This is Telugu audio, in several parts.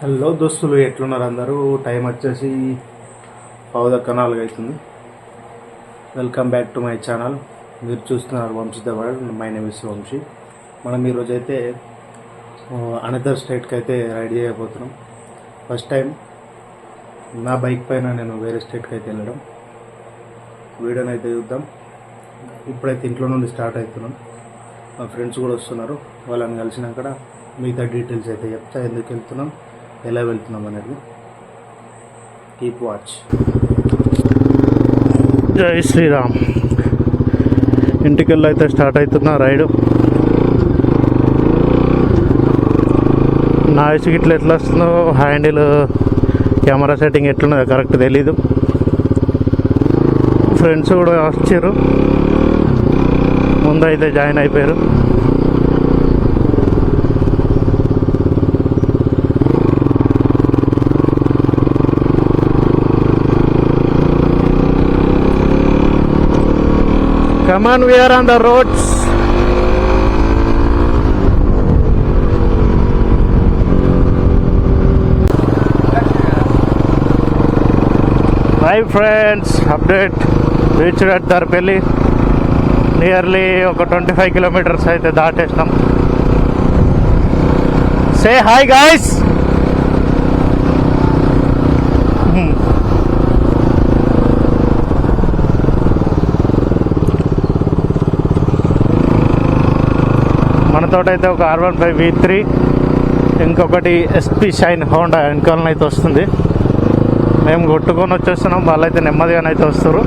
హలో దోస్తులు ఎట్లున్నారు అందరూ? టైం వచ్చేసి పావుదక్క నాలుగు అవుతుంది. Welcome back to my channel మీరు చూస్తున్నారు Vamshi the world my name is Vamshi. మనం ఈరోజు అయితే అనదర్ స్టేట్కి అయితే రైడ్ చేయబోతున్నాం. ఫస్ట్ టైం నా బైక్ పైన నేను వేరే స్టేట్కి అయితే వెళ్ళడం. వీడియోని అయితే చూద్దాం. ఇప్పుడైతే ఇంట్లో నుండి స్టార్ట్ అవుతున్నాం. మా ఫ్రెండ్స్ కూడా వస్తున్నారు. వాళ్ళని కలిసినాక మిగతా డీటెయిల్స్ అయితే చెప్తా ఎందుకు వెళ్తున్నాం. ఎలా వెళ్తున్నాం అనేది? కీప్ వాచ్ జై శ్రీరామ్. ఇంటికెళ్ళి అయితే స్టార్ట్ అవుతున్నా రైడు. నాయిస్ గిట్ల ఎట్లా వస్తుందో హ్యాండిల్ కెమెరా సెట్టింగ్ ఎట్లున్నదో కరెక్ట్ తెలీదు. ఫ్రెండ్స్ కూడా వచ్చారు. ముందు అయితే జాయిన్ అయిపోయారు. Come on, we are on the roads. Hi friends, update. Reached at Darpelli. Nearly ఒక ట్వంటీ ఫైవ్ కిలోమీటర్స్ అయితే దాటేసినాం సే హాయ్ గాయస్ అయితే ఒక R one five V three ఇంకొకటి ఎస్పీ షైన్ హోండా వెనకాలన అయితే వస్తుంది. మేము కొట్టుకొని వచ్చేస్తున్నాం వాళ్ళైతే నెమ్మదిగానే అయితే వస్తారు.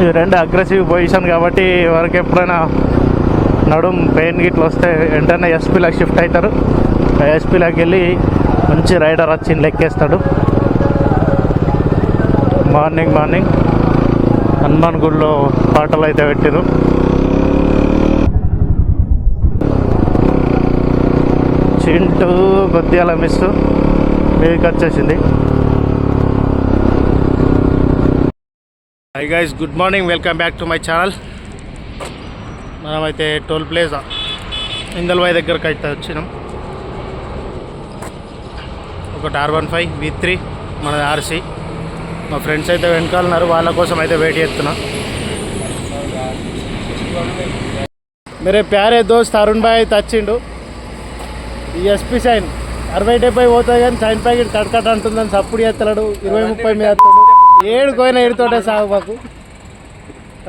ఇవి రెండు అగ్రెసివ్ పొజిషన్ కాబట్టి వరకు ఎప్పుడైనా నడుం పెయిన్ గిట్లు వస్తే వెంటనే ఎస్పీలకు షిఫ్ట్ అవుతారు. ఎస్పీలోకి వెళ్ళి మంచి రైడర్ వచ్చి లెక్కేస్తాడు. మార్నింగ్ మార్నింగ్ హనుమాన్ గుడిలో పాటలు అయితే పెట్టారు. చింటూ కొద్దిగా మిస్ మీదకి వచ్చేసింది hi guys good morning welcome back to my channel మనమైతే టోల్ ప్లేజా ఇందల్వాయి దగ్గరకు అయితే వచ్చినాం ఒకటి R one five V three మన ఆర్సీ మా ఫ్రెండ్స్ అయితే వెనకాలన్నారు వాళ్ళ కోసం అయితే వెయిట్ చేస్తున్నా मेरे प्यारे दोस्त అరుణ్ భాయ్ అయితే వచ్చిండు ఈ ఎస్పీ సైన్ అరవై డెబ్బై పోతాయి కానీ సైన్ ప్యాకెట్ కట్కట్ అంటుందని సప్పుడు చేస్తున్నాడు ఇరవై ముప్పై మీద వస్తాడు. ఏడు కోయిన ఏడుతోటే సాగు మాకు.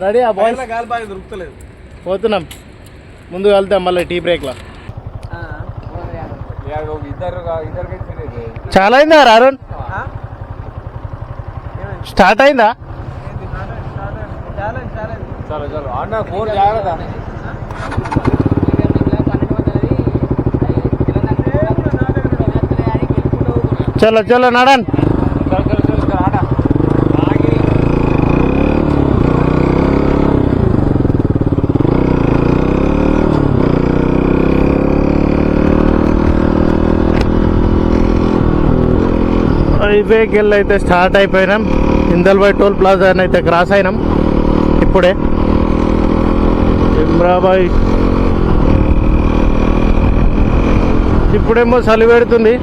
రెడీ ఆ బాగా దొరుకుతలేదు. పోతున్నాం. ముందు వెళ్తాం మళ్ళీ టీ బ్రేక్లో చాలా అయిందా అరుణ్? స్టార్ట్ అయిందా? చాలు చాలు. అన్న ఫోన్ జాగ్రత్త. చలో చలో నడన్. చల్ హైవేకి వెళ్ళి అయితే స్టార్ట్ అయిపోయినాం. ఇందల్బాయ్ టోల్ ప్లాజా అయితే క్రాస్ అయినాం. ఇప్పుడే. ఇమ్రాబాయ్ ఇప్పుడేమో చలి పెడుతుంది.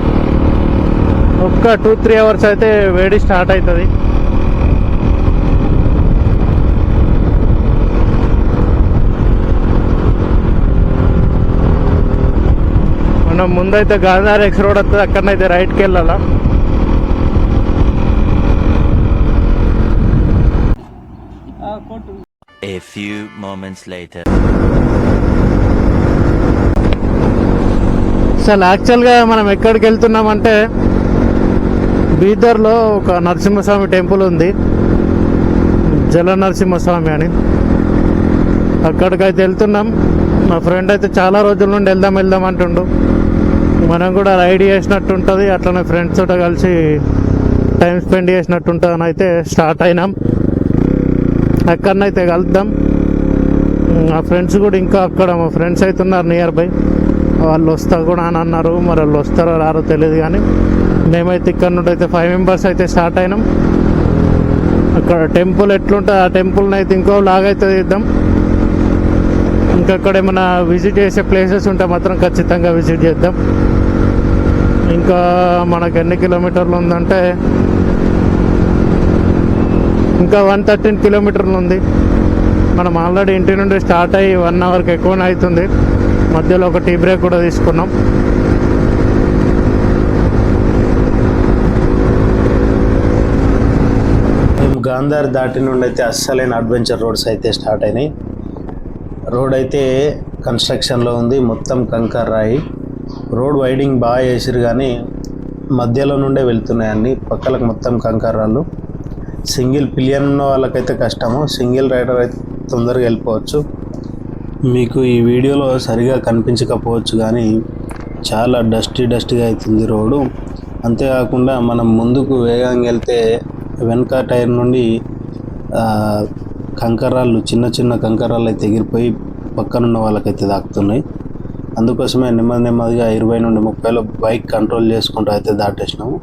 ఒక్క టూ త్రీ అవర్స్ అయితే వేడి స్టార్ట్ అవుతుంది మనం ముందైతే గాంధార్ ఎక్స్ రోడ్ వస్తుంది అక్కడనైతే రైట్కి వెళ్ళాలా A few moments later. అసలు యాక్చువల్గా మనం ఎక్కడికి వెళ్తున్నామంటే బీదర్లో ఒక నరసింహస్వామి టెంపుల్ ఉంది. జల నరసింహస్వామి అని. అక్కడికైతే వెళ్తున్నాం. మా ఫ్రెండ్ అయితే చాలా రోజుల నుండి వెళ్దాం వెళ్దాం అంటుండు. మనం కూడా రైడ్ చేసినట్టు ఉంటుంది. అట్లనే ఫ్రెండ్స్ తోట కలిసి టైం స్పెండ్ చేసినట్టు ఉంటుంది అని అయితే స్టార్ట్ అయినాం. అక్కడనైతే కలుద్దాం. మా ఫ్రెండ్స్ కూడా ఇంకా అక్కడ మా ఫ్రెండ్స్ అయితే ఉన్నారు నియర్ బై వాళ్ళు వస్తారు కూడా అని అన్నారు. మరి వాళ్ళు వస్తారో రారో తెలియదు కానీ. మేమైతే ఇక్కడ నుండి అయితే ఫైవ్ మెంబర్స్ అయితే స్టార్ట్ అయినాం. అక్కడ టెంపుల్ ఎట్లుంటుంది ఆ టెంపుల్ని అయితే ఇంకో లాగైతే ఇద్దాం ఇంకా అక్కడ ఏమైనా విజిట్ చేసే ప్లేసెస్ ఉంటే మాత్రం ఖచ్చితంగా విజిట్ చేద్దాం. ఇంకా మనకు ఎన్ని కిలోమీటర్లు ఉందంటే ఇంకా వన్ థర్టీన్ కిలోమీటర్లు ఉంది. మనం ఆల్రెడీ ఇంటి నుండి స్టార్ట్ అయ్యి వన్ అవర్కి ఎక్కువనే అవుతుంది. మధ్యలో ఒక టీ బ్రేక్ కూడా తీసుకున్నాం మేము గాంధార్ దాటి నుండి అయితే అస్సలైన అడ్వెంచర్ రోడ్స్ అయితే స్టార్ట్ అయినాయి. రోడ్ అయితే కన్స్ట్రక్షన్లో ఉంది మొత్తం కంకర్ రాయి. రోడ్ వైడింగ్ బాగా చేసిరు కానీ మధ్యలో నుండే వెళ్తున్నాయి అన్ని. పక్కలకు మొత్తం కంకర్ రాళ్ళు. సింగిల్ పిలియన్ ఉన్న వాళ్ళకైతే కష్టము. సింగిల్ రైడర్ అయితే తొందరగా వెళ్ళిపోవచ్చు. మీకు ఈ వీడియోలో సరిగా కనిపించకపోవచ్చు కానీ చాలా డస్టీ డస్టీగా అవుతుంది రోడ్డు. అంతేకాకుండా మనం ముందుకు వేగంగా వెళ్తే వెనక టైర్ నుండి కంకరాళ్ళు కంకరాలు చిన్న చిన్న కంకరాలు అయితే ఎగిరిపోయి పక్కనున్న వాళ్ళకైతే తాకుతున్నాయి అందుకోసమే నెమ్మది నెమ్మదిగా ఇరవై నుండి ముప్పైలో బైక్ కంట్రోల్ చేసుకుంటూ అయితే దాటేసినాము.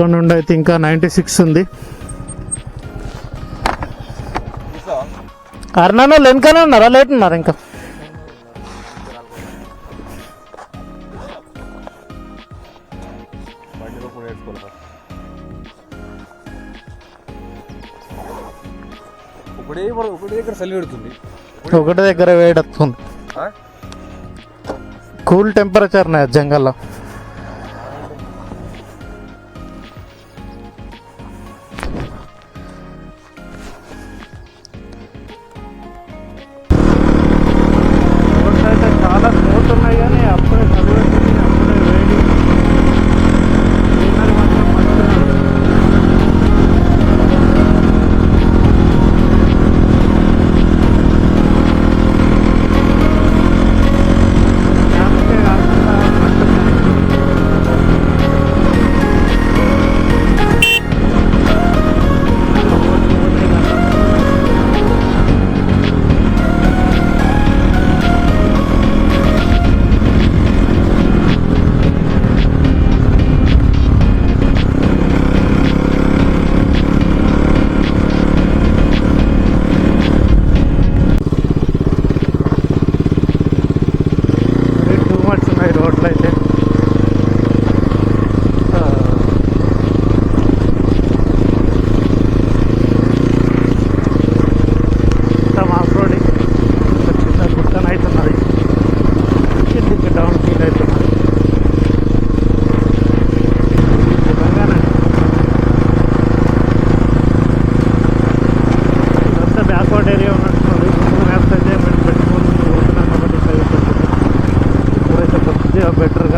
ఇక్కడ నుండి అయితే ఇంకా నైంటీ సిక్స్ ఉంది. అరణాలో వెనకనే ఉన్నారా? లేట్ ఉన్నారా ఇంకా? ఒకటే దగ్గర చలి పెడుతుంది. ఒకటి దగ్గర వేడొస్తుంది ఆ? Cool temperature జంగల్లో. Better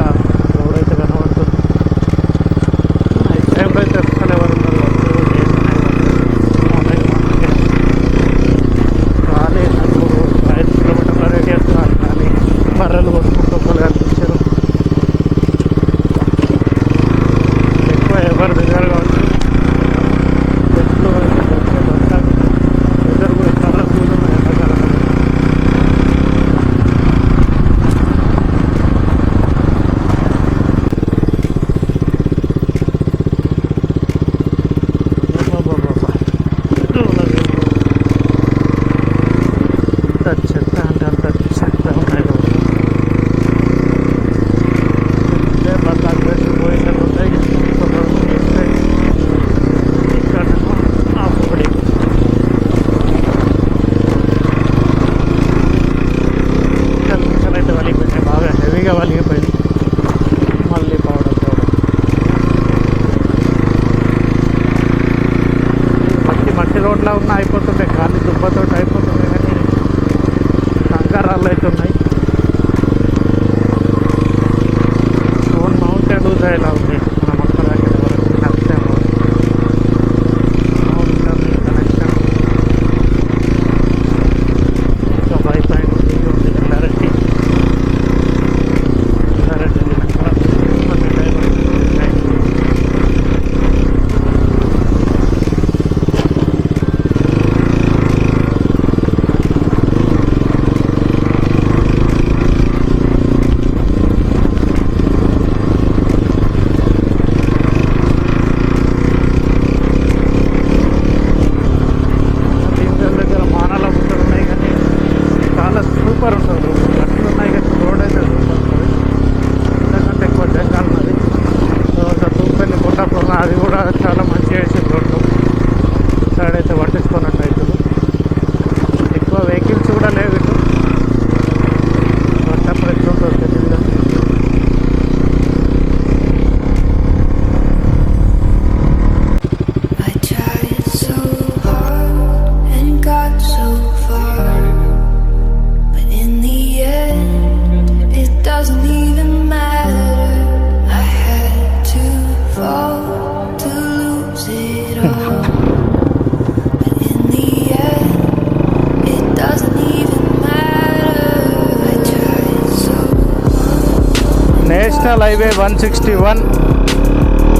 national highway one sixty one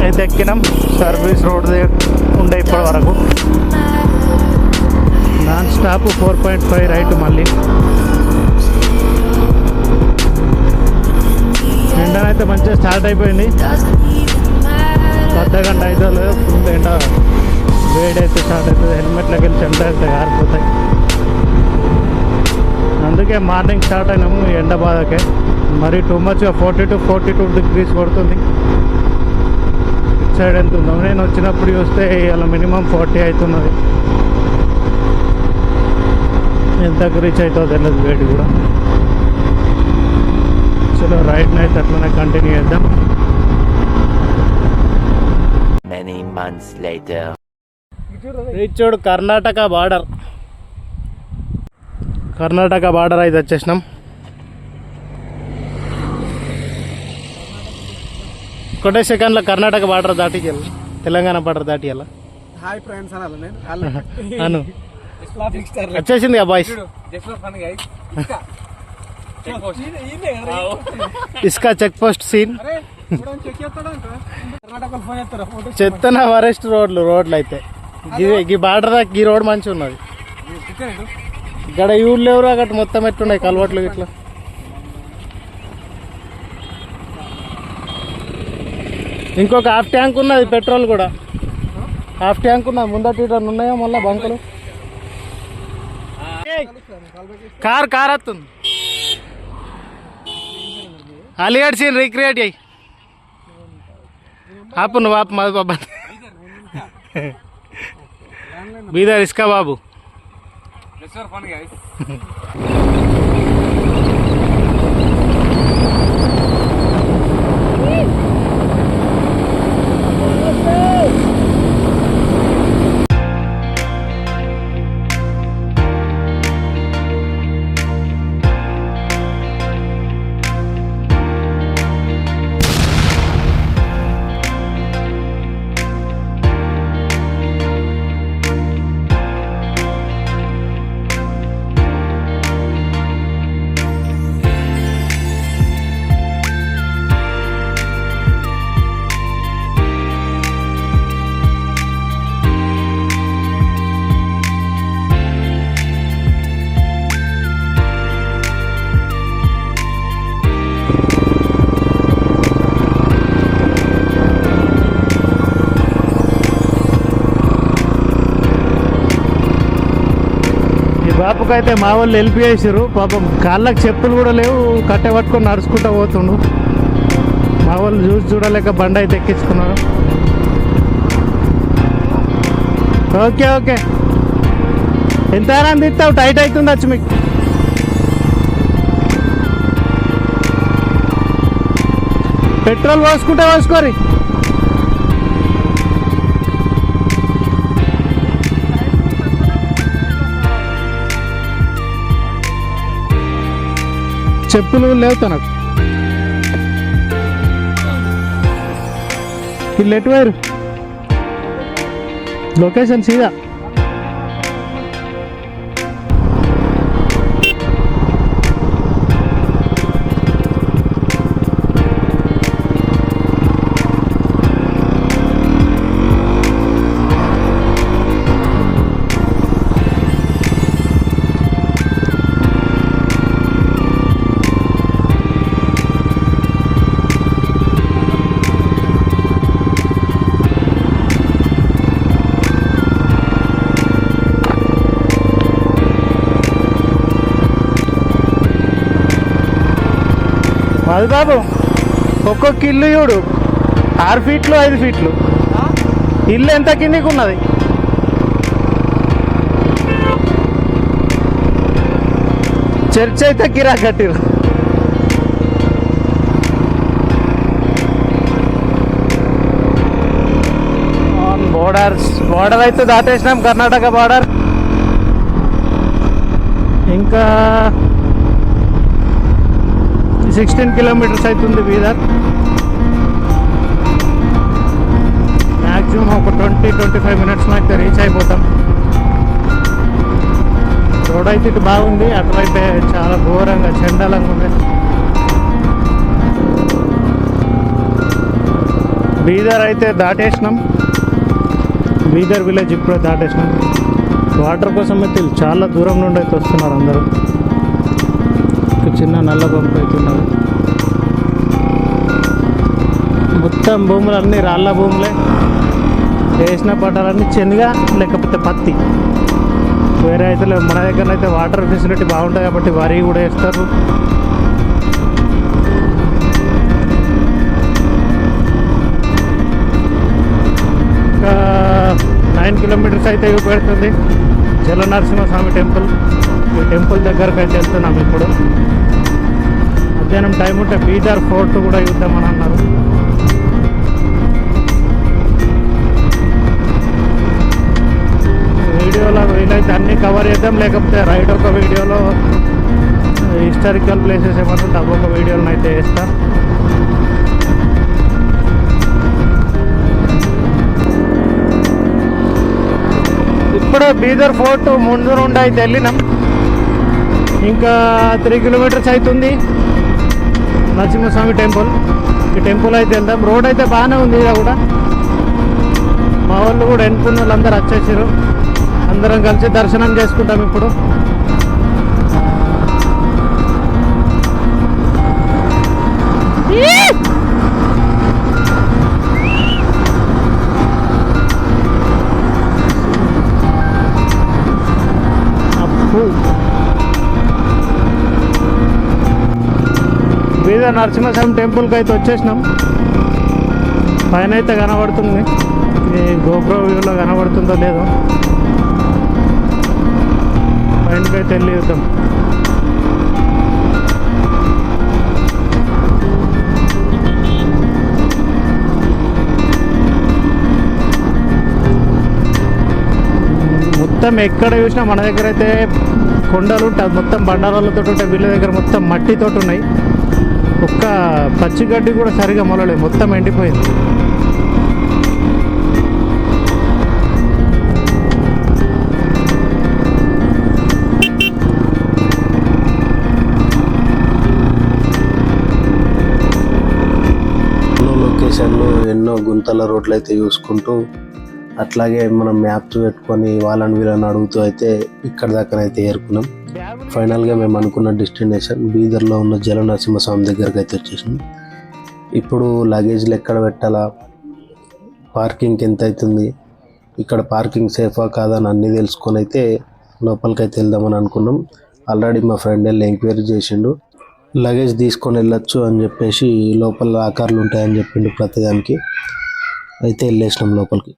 అయితే ఎక్కినాం సర్వీస్ రోడ్ ఉండే ఇప్పటి వరకు. Non stop four point five right మళ్ళీ. ఎండనైతే మంచిగా స్టార్ట్ అయిపోయింది. పెద్ద గంట అయితే లేదు. ఫుల్ ఎండ. వేడైతే స్టార్ట్ అవుతుంది హెల్మెట్లోకి వెళ్ళి చెమట అయితే ఆరిపోతాయి అందుకే మార్నింగ్ స్టార్ట్ అయినాము. ఎండ బాధకే. మరి too మచ్గా forty to forty two degrees కొడుతుంది. ఇటు సైడ్ ఎంత ఉందో. నేను వచ్చినప్పుడు చూస్తే ఇలా మినిమం ఫార్టీ అవుతున్నది ఎంతకు రీచ్ అవుతుందో తెలియదు వేడి కూడా. చలో రైట్ నైట్ అట్లనే కంటిన్యూ చేద్దాం. Months later. Reached Karnataka border Karnataka border అయితే వచ్చేసినాం. ఒకటే సెకండ్లో కర్ణాటక బార్డర్ దాటికి వెళ్ళి తెలంగాణ బార్డర్ దాటి వెళ్ళ హాయ్ ఫ్రెండ్స్ అనాలి నేను. అను. వచ్చేసింది కదా boys Iska. Check post scene Karnataka phone చేస్తారా? ఫోటో చెత్తన వరెస్ట్ రోడ్లు రోడ్లు అయితే. ఈ బార్డర్ దాకా ఈ రోడ్ మంచిగా ఉన్నది ఇక్కడ ఈ ఊళ్ళో ఎవరు అక్కడ మొత్తం ఎట్లున్నాయి కలవట్లు ఇట్లా ఇంకొక హాఫ్ ట్యాంక్ ఉన్నది పెట్రోల్ కూడా. హాఫ్ ట్యాంక్ ఉన్నది ముందట ఇటు ఉన్నాయా మళ్ళీ బంకులు? కార్ కార్ వస్తుంది. అలిగడ్ సీన్ రీక్రియేట్ అయ్యి ఆపు నువ్వు ఆపు మధు బాబా. బీదర్ ఇస్కా బాబు. వరకు అయితే మా వాళ్ళు వెళ్ళిపోయేసారు పాపం కాళ్ళకి చెప్పులు కూడా లేవు కట్టె పట్టుకొని నడుచుకుంటూ పోతుండు. మా వాళ్ళు చూసి చూడలేక బండి అయితే ఎక్కించుకున్నారు. Okay okay. ఎంత అని ఇస్తావు టైట్ అవుతుంది వచ్చి మీకు. పెట్రోల్ పోసుకుంటే పోసుకోరి. చెప్పులు లేవు తనకు. వీళ్ళు ఎటువైరు లొకేషన్ సీదా. అది బాబు. ఒక్కొక్క ఇల్లు చూడు. ఆరు ఫీట్లు ఐదు ఫీట్లు. ఇల్లు ఎంత కిందికి ఉన్నది? చర్చ్ అయితే కిరా కట్టిరు. బోర్డర్స్ బోర్డర్ అయితే దాటేసినాం కర్ణాటక బోర్డర్ ఇంకా సిక్స్టీన్ కిలోమీటర్స్ అవుతుంది బీదర్. మ్యాక్సిమం ఒక ట్వంటీ ట్వంటీ ఫైవ్ మినిట్స్లో అయితే రీచ్ అయిపోతాం. రోడ్ అయితే ఇటు బాగుంది అటువైతే చాలా ఘోరంగా చెండాలంగా ఉంది. బీదర్ అయితే దాటేసినాం. బీదర్ విలేజ్ ఇప్పుడే దాటేసినాం. వాటర్ కోసం అయితే చాలా దూరం నుండి అయితే వస్తున్నారు అందరూ. చిన్న నల్ల పంపు అయితే మొత్తం భూములన్నీ రాళ్ళ భూములే. వేసిన పంటలన్నీ శనగ లేకపోతే పత్తి. వేరే అయితే మన దగ్గర అయితే వాటర్ ఫెసిలిటీ బాగుంటుంది కాబట్టి వరి కూడా వేస్తారు. ఇంకా నైన్ కిలోమీటర్స్ అయితే పెడుతుంది. జల నరసింహస్వామి టెంపుల్. ఈ టెంపుల్ దగ్గరకు అయితే వెళ్తున్నాం ఇప్పుడు. మధ్యాహ్నం టైం ఉంటే బీదర్ ఫోర్ట్ కూడా చూద్దామని అన్నారు. వీడియోలో వీలైతే అన్నీ కవర్ చేద్దాం లేకపోతే రైట్ ఒక వీడియోలో హిస్టారికల్ ప్లేసెస్ ఏమన్నా ఉంటే అవి ఒక వీడియోలను అయితే వేస్తాను ఇప్పుడు బీదర్ ఫోర్ట్ ముందు నుండి అయితే వెళ్ళినాం. ఇంకా త్రీ కిలోమీటర్స్ అవుతుంది నరసింహస్వామి టెంపుల్. ఈ టెంపుల్ అయితే వెళ్దాం. రోడ్ అయితే బాగానే ఉంది ఇలా కూడా. మా వాళ్ళు కూడా ఎన్నుకున్న వాళ్ళు అందరు వచ్చేసారు అందరం కలిసి దర్శనం చేసుకుంటాం ఇప్పుడు. మీద నరసింహస్వామి టెంపుల్కి అయితే వచ్చేసినాం. పైన అయితే కనబడుతుంది. ఈ గోప్రో వ్యూలో కనబడుతుందో లేదో. పైనకి అయితే వెళ్ళి చూద్దాం. మొత్తం ఎక్కడ చూసినా మన దగ్గర అయితే కొండలు ఉంటాయి. మొత్తం బండారాలతో ఉంటాయి. వీళ్ళ దగ్గర మొత్తం మట్టితో ఉన్నాయి. ఒక్క పచ్చి గడ్డి కూడా సరిగా మొలలేదు మొత్తం ఎండిపోయింది. లొకేషన్లు ఎన్నో గుంతల రోడ్లు అయితే చూసుకుంటూ అట్లాగే మనం మ్యాప్స్ పెట్టుకొని వాళ్ళని వీళ్ళని అడుగుతూ అయితే ఇక్కడ దాకా అయితే ఏరుకున్నాం. ఫైనల్గా మేము అనుకున్న డెస్టినేషన్ బీదర్లో ఉన్న జల నరసింహస్వామి దగ్గరకు అయితే వచ్చేసింది. ఇప్పుడు లగేజ్లు ఎక్కడ పెట్టాలా? పార్కింగ్కి ఎంత అవుతుంది ఇక్కడ పార్కింగ్ సేఫా కాదా అని అన్నీ తెలుసుకొని అయితే లోపలికి అయితే వెళ్దామని అనుకున్నాం. ఆల్రెడీ మా ఫ్రెండ్ వెళ్ళి ఎంక్వైరీ చేసిండు. లగేజ్ తీసుకొని వెళ్ళొచ్చు అని చెప్పేసి లోపల ఆకార్లు ఉంటాయని చెప్పిండు ప్రతిదానికి. అయితే వెళ్ళేసినాం లోపలికి.